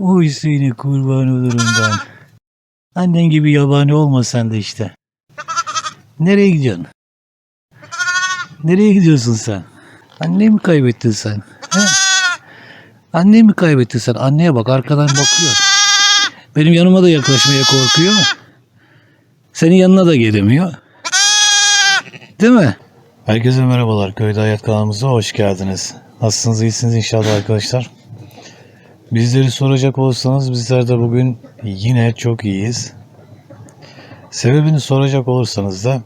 Oy seni kurban olurum ben. Annen gibi yabani olma sen de işte. Nereye gidiyorsun? Nereye gidiyorsun sen? Anneyi mi kaybettin sen? He? Anneyi mi kaybettin sen? Anneye bak arkadan bakıyor. Benim yanıma da yaklaşmaya korkuyor. Senin yanına da gelemiyor. Değil mi? Herkese merhabalar. Köyde Hayat kanalımıza hoş geldiniz. Nasılsınız? iyisiniz inşallah arkadaşlar. Bizleri soracak olursanız bizler de bugün yine çok iyiyiz. Sebebini soracak olursanız da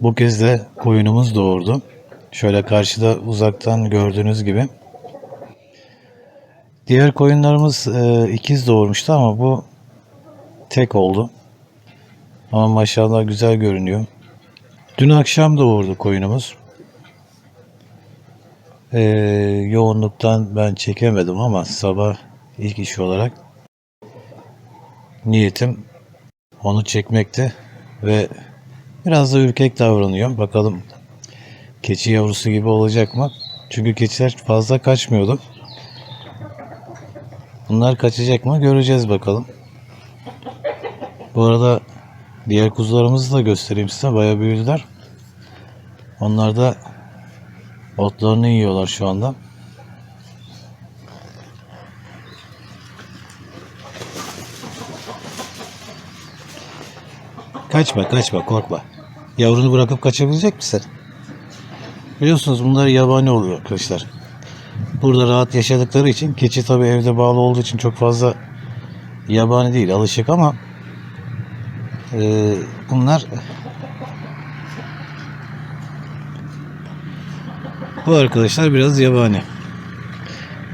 bu kez de koyunumuz doğurdu. Şöyle karşıda uzaktan gördüğünüz gibi. Diğer koyunlarımız e, ikiz doğurmuştu ama bu tek oldu. Ama maşallah güzel görünüyor. Dün akşam doğurdu koyunumuz. Ee, yoğunluktan ben çekemedim ama sabah ilk iş olarak niyetim onu çekmekti ve biraz da ürkek davranıyor. Bakalım keçi yavrusu gibi olacak mı? Çünkü keçiler fazla kaçmıyordu. Bunlar kaçacak mı? Göreceğiz bakalım. Bu arada diğer kuzularımızı da göstereyim size. Bayağı büyüdüler. Onlar da otlarını yiyorlar şu anda. Kaçma kaçma korkma. Yavrunu bırakıp kaçabilecek misin? Biliyorsunuz bunlar yabani oluyor arkadaşlar. Burada rahat yaşadıkları için keçi tabi evde bağlı olduğu için çok fazla yabani değil alışık ama e, bunlar bu arkadaşlar biraz yabani.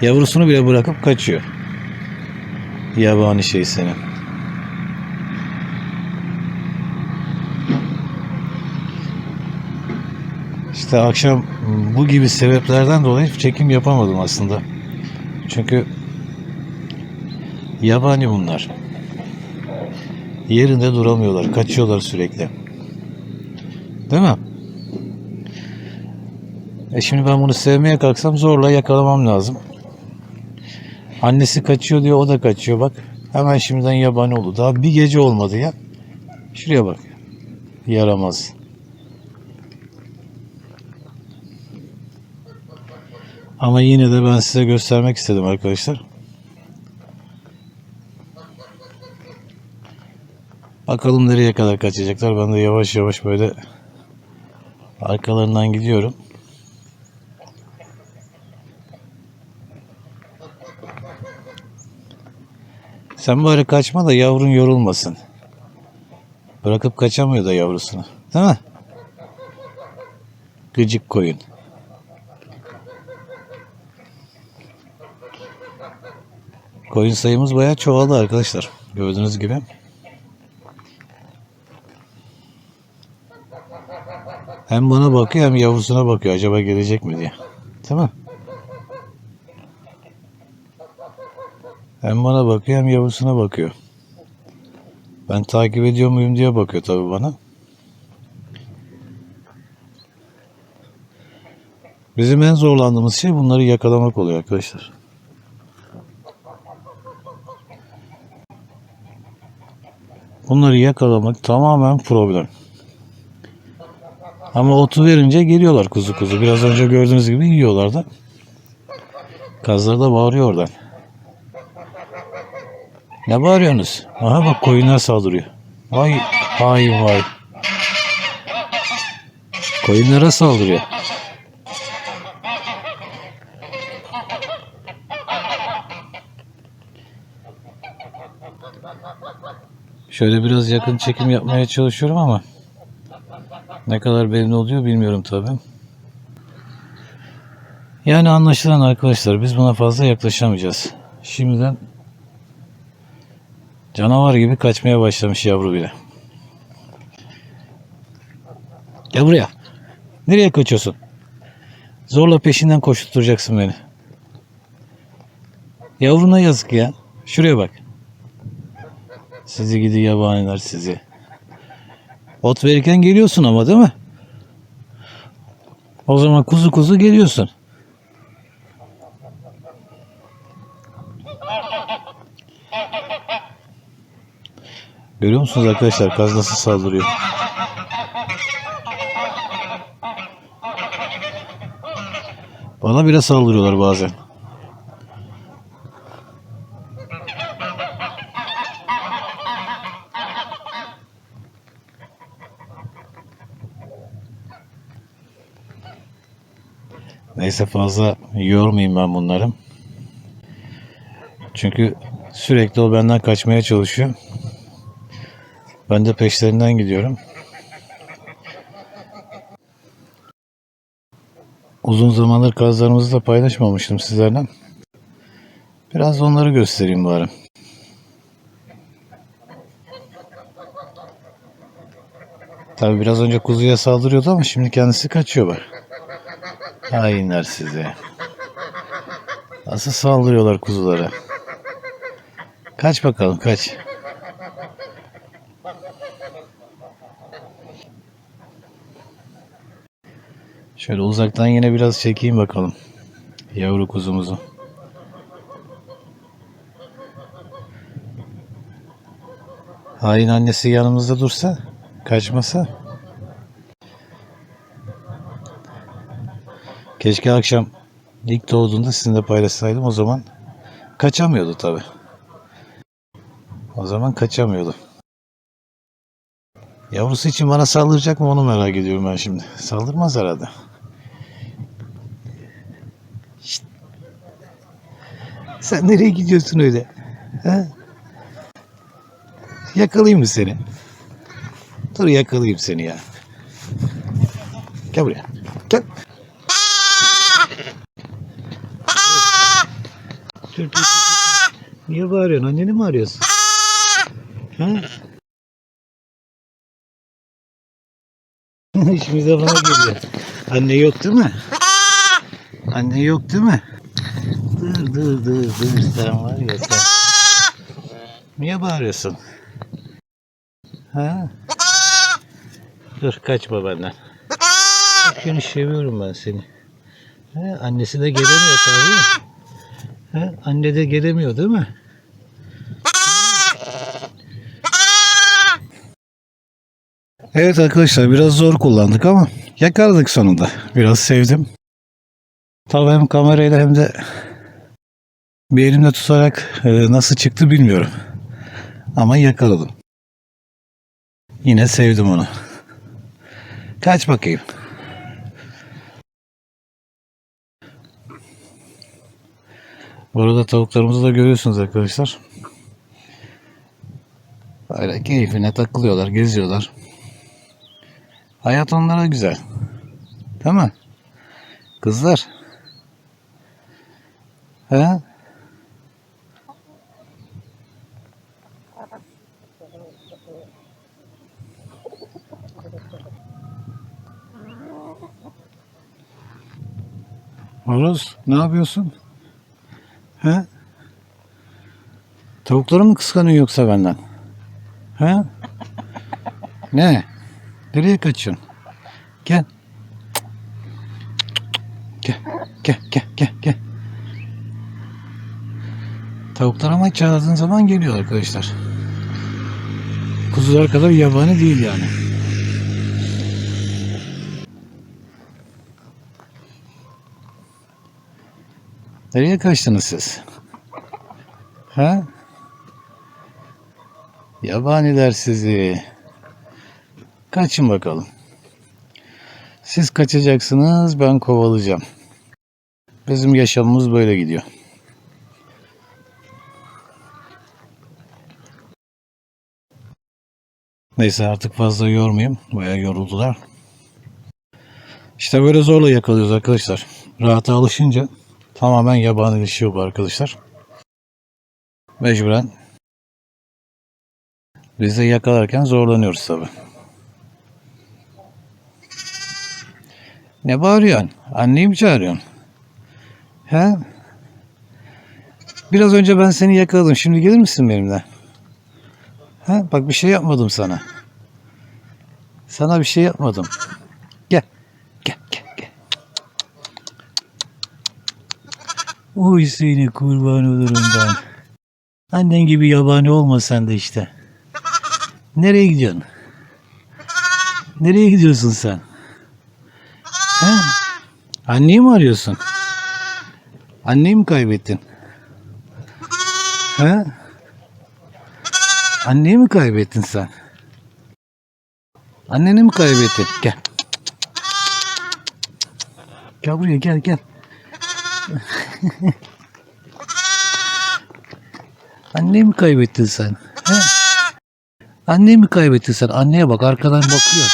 Yavrusunu bile bırakıp kaçıyor. Yabani şey senin. İşte akşam bu gibi sebeplerden dolayı çekim yapamadım aslında. Çünkü yabani bunlar. Yerinde duramıyorlar, kaçıyorlar sürekli. Değil mi? E şimdi ben bunu sevmeye kalksam zorla yakalamam lazım. Annesi kaçıyor diyor, o da kaçıyor bak. Hemen şimdiden yabani oldu. Daha bir gece olmadı ya. Şuraya bak. Yaramaz. Ama yine de ben size göstermek istedim arkadaşlar. Bakalım nereye kadar kaçacaklar. Ben de yavaş yavaş böyle arkalarından gidiyorum. Sen böyle kaçma da yavrun yorulmasın. Bırakıp kaçamıyor da yavrusunu. Değil mi? Gıcık koyun. Koyun sayımız bayağı çoğaldı arkadaşlar. Gördüğünüz gibi. Hem bana bakıyor hem yavrusuna bakıyor. Acaba gelecek mi diye. Değil Hem bana bakıyor hem yavrusuna bakıyor. Ben takip ediyor muyum diye bakıyor tabii bana. Bizim en zorlandığımız şey bunları yakalamak oluyor arkadaşlar. Bunları yakalamak tamamen problem. Ama otu verince geliyorlar kuzu kuzu. Biraz önce gördüğünüz gibi yiyorlar da. Kazlar da bağırıyor oradan. Ne bağırıyorsunuz? Aha bak koyunlar saldırıyor. Vay vay vay. Koyunlara saldırıyor. Şöyle biraz yakın çekim yapmaya çalışıyorum ama ne kadar belli oluyor bilmiyorum tabi. Yani anlaşılan arkadaşlar biz buna fazla yaklaşamayacağız. Şimdiden canavar gibi kaçmaya başlamış yavru bile. Gel buraya. Nereye kaçıyorsun? Zorla peşinden koşturacaksın beni. Yavruna yazık ya. Şuraya bak. Sizi gidi yabaniler sizi. Ot verirken geliyorsun ama değil mi? O zaman kuzu kuzu geliyorsun. Görüyor musunuz arkadaşlar kaz nasıl saldırıyor? Bana bile saldırıyorlar bazen. Neyse fazla yormayayım ben bunları. Çünkü sürekli o benden kaçmaya çalışıyor. Ben de peşlerinden gidiyorum. Uzun zamandır kazlarımızı da paylaşmamıştım sizlerle. Biraz onları göstereyim bari. Tabi biraz önce kuzuya saldırıyordu ama şimdi kendisi kaçıyor bak. Hainler sizi. Nasıl saldırıyorlar kuzulara. Kaç bakalım kaç. Şöyle uzaktan yine biraz çekeyim bakalım. Yavru kuzumuzu. Hain annesi yanımızda dursa, kaçmasa. Keşke akşam ilk doğduğunda sizinle paylaşsaydım o zaman kaçamıyordu tabi. O zaman kaçamıyordu. Yavrusu için bana saldıracak mı onu merak ediyorum ben şimdi. Saldırmaz herhalde. Sen nereye gidiyorsun öyle? Ha? Yakalayayım mı seni? Dur yakalayayım seni ya. Gel buraya. Gel. Dur, dur, dur. Niye bağırıyorsun? Anneni mi arıyorsun? Ha? Şimdi de geliyor. Anne yok değil mi? Anne yok değil mi? Dur dur dur dur sen var ya sen. Niye bağırıyorsun? Ha? Dur kaçma benden. Seni seviyorum ben seni. Ha, annesi de gelemiyor tabii. Ha, anne de gelemiyor değil mi? Evet arkadaşlar biraz zor kullandık ama yakaladık sonunda. Biraz sevdim. Tabii hem kamerayla hem de bir elimle tutarak e, nasıl çıktı bilmiyorum. Ama yakaladım. Yine sevdim onu. Kaç bakayım. Bu arada tavuklarımızı da görüyorsunuz arkadaşlar. Öyle keyfine takılıyorlar, geziyorlar. Hayat onlara güzel. Değil mi? Kızlar. He? Horoz ne yapıyorsun? He? Tavukları mı kıskanıyor yoksa benden? He? Ne? Nereye kaçıyorsun? Gel. Gel, gel, gel, gel, gel. Tavuklar ama çağırdığın zaman geliyor arkadaşlar. Kuzular kadar yabani değil yani. Nereye kaçtınız siz? Ha? Yabaniler sizi. Kaçın bakalım. Siz kaçacaksınız, ben kovalayacağım. Bizim yaşamımız böyle gidiyor. Neyse artık fazla yormayayım. Bayağı yoruldular. İşte böyle zorla yakalıyoruz arkadaşlar. Rahata alışınca tamamen yabanileşiyor bu arkadaşlar. Mecburen biz de yakalarken zorlanıyoruz tabi. Ne bağırıyorsun? Anneyi mi çağırıyorsun? He? Biraz önce ben seni yakaladım. Şimdi gelir misin benimle? Ha? Bak bir şey yapmadım sana. Sana bir şey yapmadım. Gel. Gel gel gel. Uy seni kurban olurum ben. Annen gibi yabani olma sen de işte. Nereye gidiyorsun? Nereye gidiyorsun sen? Ha? Anneyi mi arıyorsun? Anneyi mi kaybettin? Ha? Anneyi mi kaybettin sen? Anneni mi kaybettin? Gel. Gel buraya gel gel. Anneyi mi kaybettin sen? He? Anneyi mi kaybettin sen? Anneye bak arkadan bakıyor.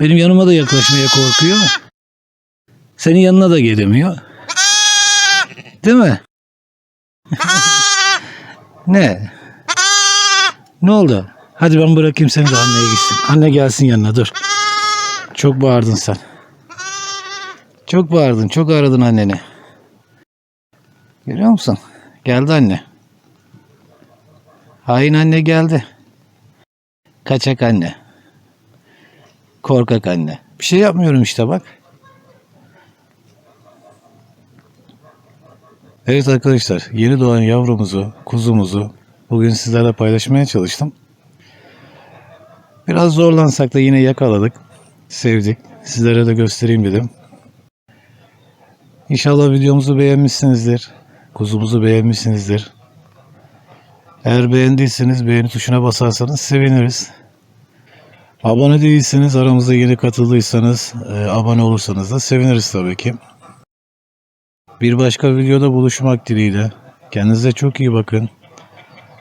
Benim yanıma da yaklaşmaya korkuyor. Senin yanına da gelemiyor. Değil mi? ne? Ne oldu? Hadi ben bırakayım seni de anneye gitsin. Anne gelsin yanına dur. Çok bağırdın sen. Çok bağırdın. Çok aradın anneni. Görüyor musun? Geldi anne. Hain anne geldi. Kaçak anne. Korkak anne. Bir şey yapmıyorum işte bak. Evet arkadaşlar yeni doğan yavrumuzu, kuzumuzu bugün sizlerle paylaşmaya çalıştım. Biraz zorlansak da yine yakaladık. Sevdik. Sizlere de göstereyim dedim. İnşallah videomuzu beğenmişsinizdir. Kuzumuzu beğenmişsinizdir. Eğer beğendiyseniz beğeni tuşuna basarsanız seviniriz. Abone değilseniz aramıza yeni katıldıysanız e, abone olursanız da seviniriz tabii ki. Bir başka videoda buluşmak dileğiyle. Kendinize çok iyi bakın.